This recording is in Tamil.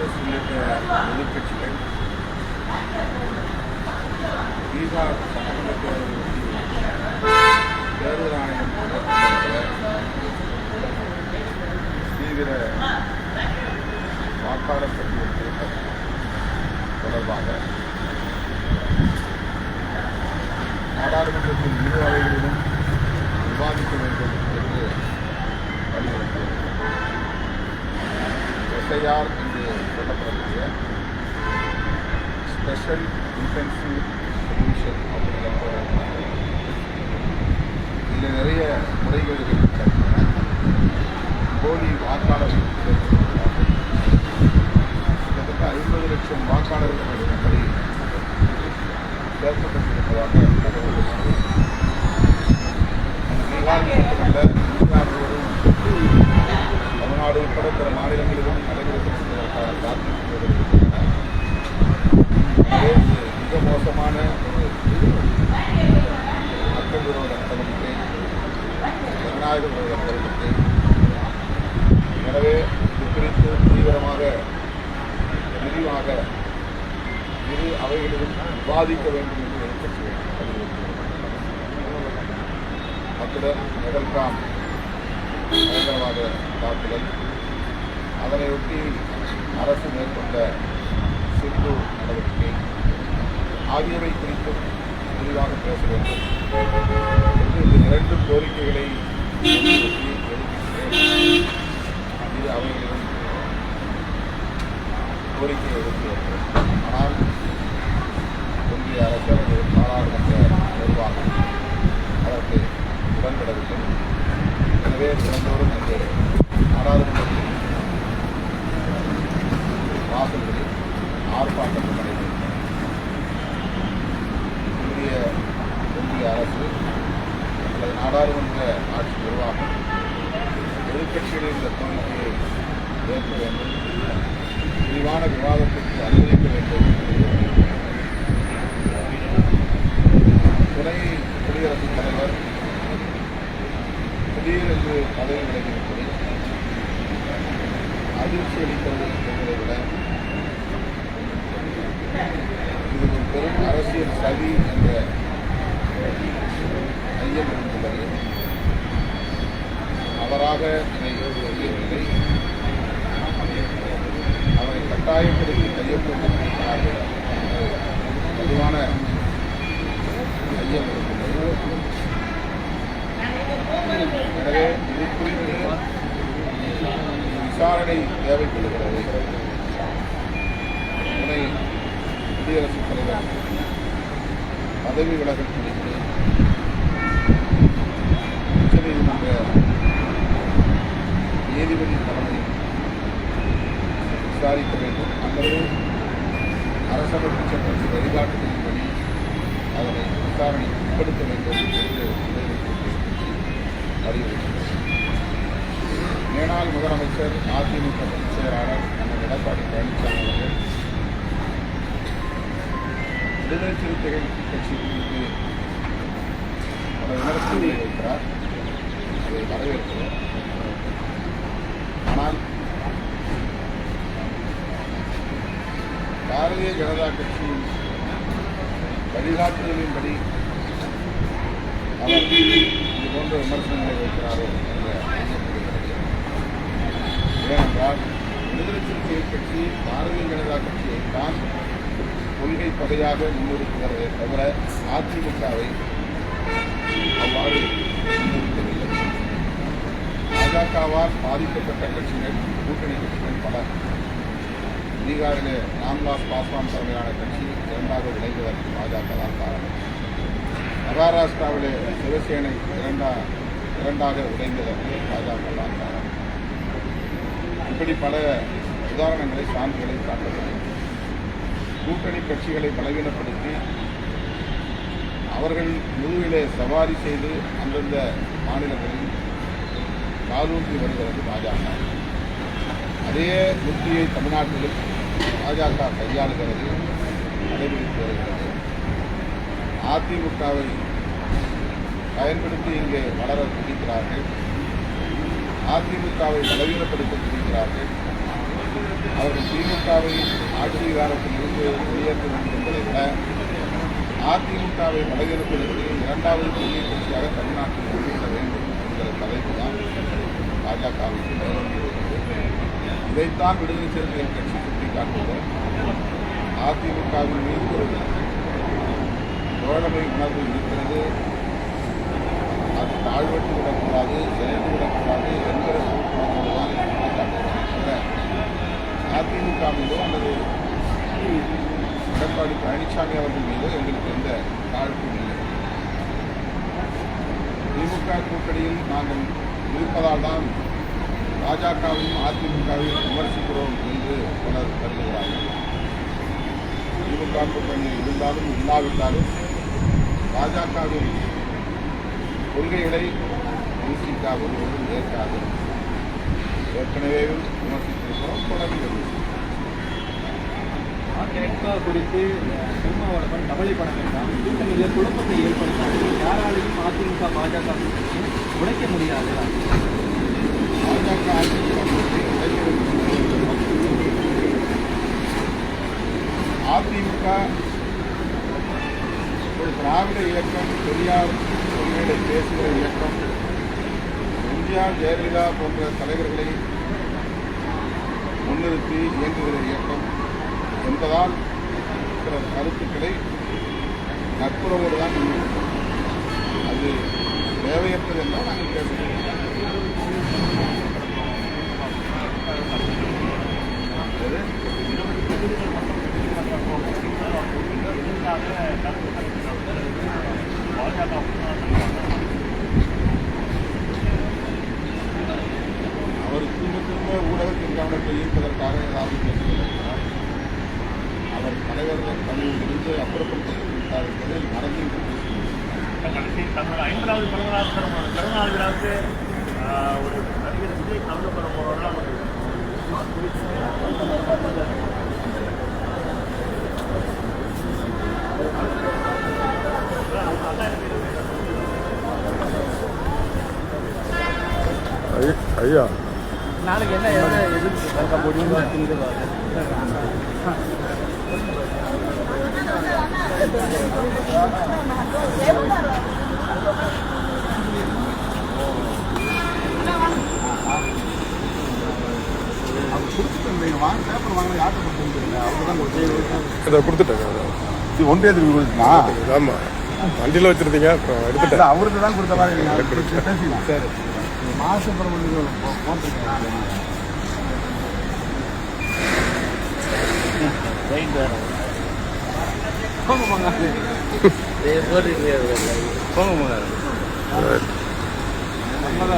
காங்கிரஸ் உள்ளிட்ட எதிர்க்கட்சிகள் பீகார் சட்டமன்ற தேர்தலுக்கு தேர்தல் ஆணையம் நடத்தப்பட்ட தீவிர வாக்காளர் பட்டியல் திருத்தம் தொடர்பாக எஸ்ஐஆர் என்று சொல்லப்படக்கூடிய ஸ்பெஷல் இன்டென்சிவ் சொல்யூஷன் அப்படிங்கிற இதில் நிறைய முறைகேடுகள் இருக்கின்றன. போலி வாக்காளர்கள். கிட்டத்தட்ட ஐம்பது லட்சம் வாக்காளர்கள் விரிவாக இரு அவைகளிலும் விவாதிக்க வேண்டும் என்று எதிர்க்கட்சிகள் வலியுறுத்தியுள்ளன. அத்துடன் நெகல்காம் பயங்கரவாத தாக்குதல் அதனையொட்டி அரசு மேற்கொண்ட சிறு நடவடிக்கை ஆகியவை குறித்தும் விரிவாக பேச வேண்டும் என்று இந்த இரண்டு கோரிக்கைகளை வலியுறுத்தி இது அவை கோரிக்கை ஆனால் ஒன்றிய அரசு அல்லது பாராளுமன்ற நிர்வாகம் அதற்கு உடன்படவில்லை. எனவே தினந்தோறும் இங்கே நாடாளுமன்றத்தில் வாசல்களில் ஆர்ப்பாட்டம் நடைபெறுகிறது இந்திய ஒன்றிய அரசு அல்லது நாடாளுமன்ற ஆட்சி நிர்வாகம் எதிர்கட்சிகளின் இந்த கோரிக்கையை ஏற்க வேண்டும். விரிவான விவாதத்திற்கு அனுமதிக்க வேண்டும். துணை குடியரசுத் தலைவர் திடீரென்று பதவி விலகியிருப்பது அதிர்ச்சி அளிக்கிறது என்பதை விட இது ஒரு பெரும் அரசியல் சதி என்ற ஐயம் இருந்துள்ளது அவராக இதை செய்யவில்லை அவரை கட்டாயப்படுத்தி கையொப்பமிட்டிருக்கிறார்கள் பொதுவான ஐயம் எனவே இது குறித்து விசாரணை தேவைப்படுகிறது. துணை குடியரசுத் தலைவர் பதவி விலகல் குறித்து உச்சநீதிமன்ற நீதிபதி தலைமை விசாரிக்க வேண்டும் அல்லது அரசமைப்பு சட்டத்தின் வழிகாட்டுதலின்படி அதனை விசாரணை உட்படுத்த வேண்டும் என்று வலியுறுத்தினார் மேனாள் முதலமைச்சர் அதிமுக பொதுச் செயலாளர் அண்ணன் எடப்பாடி பழனிசாமி அவர்கள் விடுதலை சிறுத்தைகள் கட்சி குறித்து பல விமர்சனங்களை வைக்கிறார். அதை வரவேற்கிறோம் ஆனால் பாரதிய ஜனதா கட்சியின் வழிகாட்டுதலின்படி அவர் இது போன்ற விமர்சனங்களை வைக்கிறாரோ என்ற ஐயப்படுகிறது ஏனென்றால் விடுதலை சிறுத்தைகள் கட்சி பாரதிய ஜனதா கட்சியை தான் கொள்கை பகையாக முன்னிறுத்துகிறதே தவிர அதிமுகவை அவ்வாறு முன்னிறுத்தவில்லை பாஜகவால் பாதிக்கப்பட்ட கட்சிகள் கூட்டணி கட்சிகள் பல பீகாரிலே ராம்விலாஸ் பாஸ்வான் தலைமையிலான கட்சி இரண்டாக விளைந்ததற்கு பாஜக தான் காரணம். மகாராஷ்டிராவிலே சிவசேனை இரண்டா இரண்டாக உடைந்ததற்கு பாஜக தான் காரணம். இப்படி பல உதாரணங்களை சான்றுகளை காட்ட கூட்டணி கட்சிகளை பலவீனப்படுத்தி அவர்கள் முழுவிலே சவாரி செய்து அந்தந்த மாநிலங்களில் காலூன்றி வருகிறது பாஜக. அதே யுக்தியை தமிழ்நாட்டிலும் பாஜக கையாளுகிறது கடைபிடித்து வருகிறது. அதிமுகவை பயன்படுத்தி இங்கே வளர துடிக்கிறார்கள். அதிமுகவை பலவீனப்படுத்த துடிக்கிறார்கள். அவர்கள் திமுகவை ஆட்சி இருந்து வெளியேற்ற வேண்டும் என்பதை விட அதிமுகவை பலவீனப்படுத்தி இரண்டாவது பெரிய கட்சியாக தமிழ்நாட்டில் வெளியிட வேண்டும் என்கிற தலைப்பு தான் பாஜகவுக்கு இதைத்தான் விடுதலை சிறுத்தைகள் கட்சி சுட்டிக்காட்டுகிறது அதிமுகவின் மீது ஒரு தோழமை உணர்வு இருக்கிறது. அது தாழ்வட்டு விடக்கூடாது சிதைந்து விடக்கூடாது என்கிற சூழ்நிலையோடு தான் அதிமுக மீதோ அல்லது எடப்பாடி பழனிசாமி அவர்கள் மீதோ எங்களுக்கு எந்த தாழ்வும் இல்லை. திமுக கூட்டணியில் நாங்கள் இருப்பதால் தான் பாஜகவையும் அதிமுகவையும் விமர்சிக்கிறோம் என்று பலர் கருதுகிறார்கள் திமுக கூட்டணி இருந்தாலும் இல்லாவிட்டாலும் பாஜகவின் கொள்கைகளை விமர்சிக்காமல் ஒன்றும் ஏற்காது. ஏற்கனவே விமர்சித்திருக்கிறோம் தொடர்ந்து அதிமுக குறித்து திருமாவளவன் கவலைப்பட வேண்டாம் கூட்டணியில் குழப்பத்தை ஏற்படுத்தாது யாராலையும் அதிமுக பாஜக உடைக்க முடியாது. அதிமுக அதிமுக ஒரு திராவிட இயக்கம் பெரியார் கொள்கைகளை பேசுகிற இயக்கம் எம்ஜிஆர் ஜெயலலிதா போன்ற தலைவர்களை முன்னிறுத்தி இயங்குகிற இயக்கம் என்பதால் சில கருத்துக்களை நட்புறவோடு தான் அது தேவையற்றது என்றால் நாங்கள் பேசுகிறோம். கவனத்தை ஈர்ப்பதற்காக ஏதாவது பேசுகிறார் அவர் தலைவர்கள் பணியிலிருந்து அப்புறப்படுத்தி விட்டார் என்பதை மறந்து கடைசி தன்னோட ஐம்பதாவது பிறந்தநாள் பிறந்த பிறந்தநாள் விழாவுக்கு ஒரு நடிகர் விஜய் கலந்து கொள்ள போறவர்கள் நமக்கு ஐயா நாளைக்கு என்ன கொடுத்துட்டு இதை கொடுத்துட்டேங்க இது ஒன்றியத்துக்கு கொடுத்துனா ஆமாம் வண்டியில் வச்சுருந்தீங்க அப்புறம் எடுத்துட்டேன். அவருக்கு தான் கொடுத்த மாதிரி நீங்கள் பேசிக்கலாம் சரி. மாசப்பிரமணிகள் போட்டிருக்கேன் போங்க போங்க போட்டுட்டு போங்க போங்க நம்மள